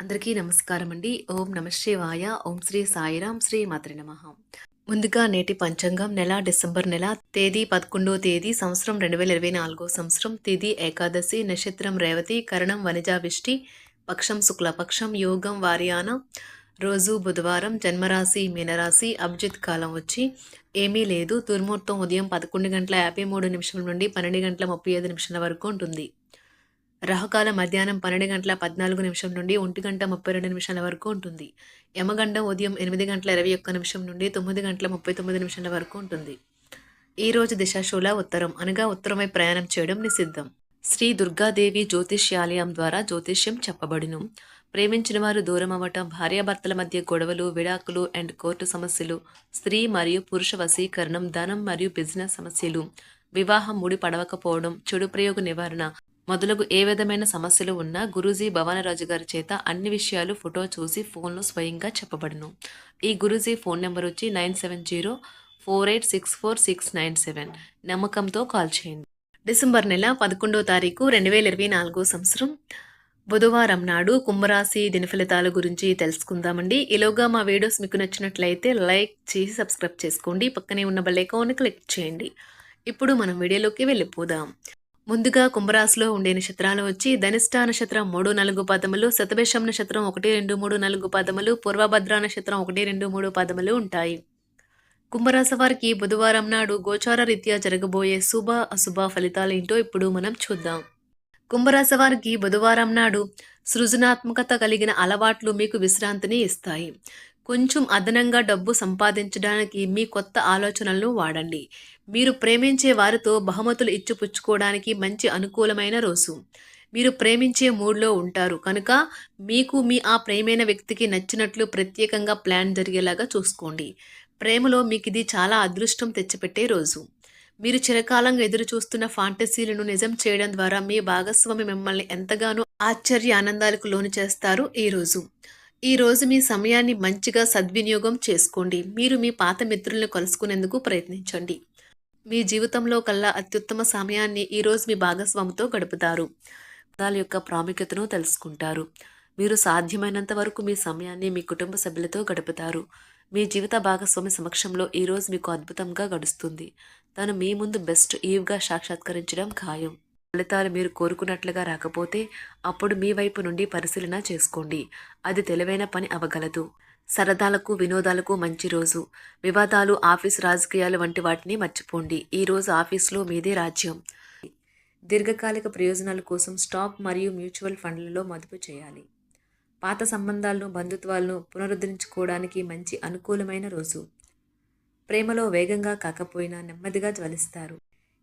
అందరికీ నమస్కారం అండి ఓం నమ శివాయ. ఓం శ్రీ సాయిరాం శ్రీ మాత్రి నమ. ముందుగా నేటి పంచాంగం నెల డిసెంబర్ నెల తేదీ పదకొండో తేదీ సంవత్సరం రెండు వేల ఇరవై నాలుగో సంవత్సరం తిథి ఏకాదశి నక్షత్రం రేవతి కరణం వనిజావిష్టి పక్షం శుక్లపక్షం యోగం వారియాన రోజు బుధవారం జన్మరాశి మీనరాశి అభిజిత్ కాలం వచ్చి ఏమీ లేదు. దుర్ముహూర్తం ఉదయం పదకొండు గంటల యాభై మూడు నిమిషం నుండి పన్నెండు గంటల ముప్పై ఐదు నిమిషాల వరకు ఉంటుంది. రహకాల మధ్యాహ్నం పన్నెండు గంటల పద్నాలుగు నిమిషం నుండి ఒంటి గంట ముప్పై రెండు నిమిషాల వరకు ఉంటుంది. యమగండం ఉదయం ఎనిమిది గంటల ఇరవై ఒక్క నిమిషం నుండి తొమ్మిది గంటల ముప్పై తొమ్మిది నిమిషాల వరకు ఉంటుంది. ఈ రోజు దిశాశూల ఉత్తరం అనగా ఉత్తరమై ప్రయాణం చేయడం నిషిద్ధం. శ్రీ దుర్గాదేవి జ్యోతిష్యాలయం ద్వారా జ్యోతిష్యం చెప్పబడును. ప్రేమించిన వారు దూరం అవ్వటం భార్యాభర్తల మధ్య గొడవలు విడాకులు అండ్ కోర్టు సమస్యలు స్త్రీ మరియు పురుష వశీకరణం ధనం మరియు బిజినెస్ సమస్యలు వివాహం ముడి పడవకపోవడం చెడు ప్రయోగ నివారణ మొదలగు ఏ విధమైన సమస్యలు ఉన్నా గురూజీ భవానరాజు గారి చేత అన్ని విషయాలు ఫోటో చూసి ఫోన్లో స్వయంగా చెప్పబడును. ఈ గురూజీ ఫోన్ నెంబర్ వచ్చి nine seven zero four eight six four six nine seven. నమ్మకంతో కాల్ చేయండి. డిసెంబర్ నెల పదకొండో తారీఖు రెండు వేల ఇరవై నాలుగో సంవత్సరం. బుధవారం నాడు కుంభరాశి దినఫలితాల గురించి తెలుసుకుందామండి. ఈలోగా మా వీడియోస్ మీకు నచ్చినట్లయితే లైక్ చేసి సబ్స్క్రైబ్ చేసుకోండి. పక్కనే ఉన్న బెల్ క్లిక్ చేయండి. ఇప్పుడు మనం వీడియోలోకి వెళ్ళిపోదాం. ముందుగా కుంభరాశిలో ఉండే నక్షత్రాలు వచ్చి ధనిష్టా నక్షత్రం మూడు నాలుగు పదములు శతభిషం నక్షత్రం ఒకటి రెండు మూడు నాలుగు పదములు పూర్వభద్ర నక్షత్రం ఒకటి రెండు మూడు పదములు ఉంటాయి. కుంభరాశి వారికి బుధవారం నాడు గోచార రీత్యా జరగబోయే శుభ అశుభ ఫలితాలు ఏంటో ఇప్పుడు మనం చూద్దాం. కుంభరాశి వారికి బుధవారం నాడు సృజనాత్మకత కలిగిన అలవాట్లు మీకు విశ్రాంతిని ఇస్తాయి. కొంచెం అదనంగా డబ్బు సంపాదించడానికి మీ కొత్త ఆలోచనలను వాడండి. మీరు ప్రేమించే వారితో బహుమతులు ఇచ్చిపుచ్చుకోవడానికి మంచి అనుకూలమైన రోజు. మీరు ప్రేమించే మూడ్లో ఉంటారు. కనుక మీకు మీ ఆ ప్రేమైన వ్యక్తికి నచ్చినట్లు ప్రత్యేకంగా ప్లాన్ జరిగేలాగా చూసుకోండి. ప్రేమలో మీకు ఇది చాలా అదృష్టం తెచ్చిపెట్టే రోజు. మీరు చిరకాలంగా ఎదురు చూస్తున్న ఫాంటసీలను నిజం చేయడం ద్వారా మీ భాగస్వామి మిమ్మల్ని ఎంతగానో ఆశ్చర్య ఆనందాలకు లోను చేస్తారు ఈ ఈరోజు మీ సమయాన్ని మంచిగా సద్వినియోగం చేసుకోండి. మీరు మీ పాత మిత్రులను కలుసుకునేందుకు ప్రయత్నించండి. మీ జీవితంలో కల్లా అత్యుత్తమ సమయాన్ని ఈరోజు మీ భాగస్వామితో గడుపుతారు. దాని యొక్క ప్రాముఖ్యతను తెలుసుకుంటారు. మీరు సాధ్యమైనంత వరకు మీ సమయాన్ని మీ కుటుంబ సభ్యులతో గడుపుతారు. మీ జీవిత భాగస్వామి సమక్షంలో ఈరోజు మీకు అద్భుతంగా గడుస్తుంది. తను మీ ముందు బెస్ట్ ఈవ్గా సాక్షాత్కరించడం ఖాయం. ఫలితాలు మీరు కోరుకున్నట్లుగా రాకపోతే అప్పుడు మీ వైపు నుండి పరిశీలన చేసుకోండి. అది తెలివైన పని అవగలదు. సరదాలకు వినోదాలకు మంచి రోజు. వివాదాలు ఆఫీస్ రాజకీయాలు వంటి వాటిని మర్చిపోండి. ఈ రోజు ఆఫీస్లో మీదే రాజ్యం. దీర్ఘకాలిక ప్రయోజనాల కోసం స్టాక్ మరియు మ్యూచువల్ ఫండ్లలో మదుపు చేయాలి. పాత సంబంధాలను బంధుత్వాలను పునరుద్ధరించుకోవడానికి మంచి అనుకూలమైన రోజు. ప్రేమలో వేగంగా కాకపోయినా నెమ్మదిగా జ్వలిస్తారు.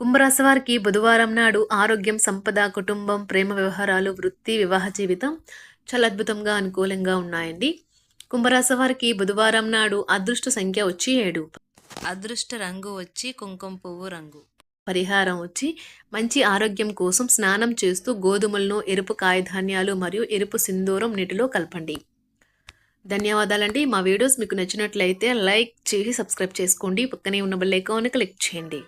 కుంభరాశి వారికి బుధవారం నాడు ఆరోగ్యం సంపద కుటుంబం ప్రేమ వ్యవహారాలు వృత్తి వివాహ జీవితం చాలా అద్భుతంగా అనుకూలంగా ఉన్నాయండి. కుంభరాశి వారికి బుధవారం నాడు అదృష్ట సంఖ్య వచ్చి ఏడు. అదృష్ట రంగు వచ్చి కుంకుమ పువ్వు రంగు. పరిహారం వచ్చి మంచి ఆరోగ్యం కోసం స్నానం చేస్తూ గోధుమలను ఎరుపు కాయధాన్యాలు మరియు ఎరుపు సింధూరం నీటిలో కలపండి. ధన్యవాదాలండి. మా వీడియోస్ మీకు నచ్చినట్లయితే లైక్ చేసి సబ్స్క్రైబ్ చేసుకోండి. పక్కనే ఉన్న బెల్ ఐకాన్ క్లిక్ చేయండి.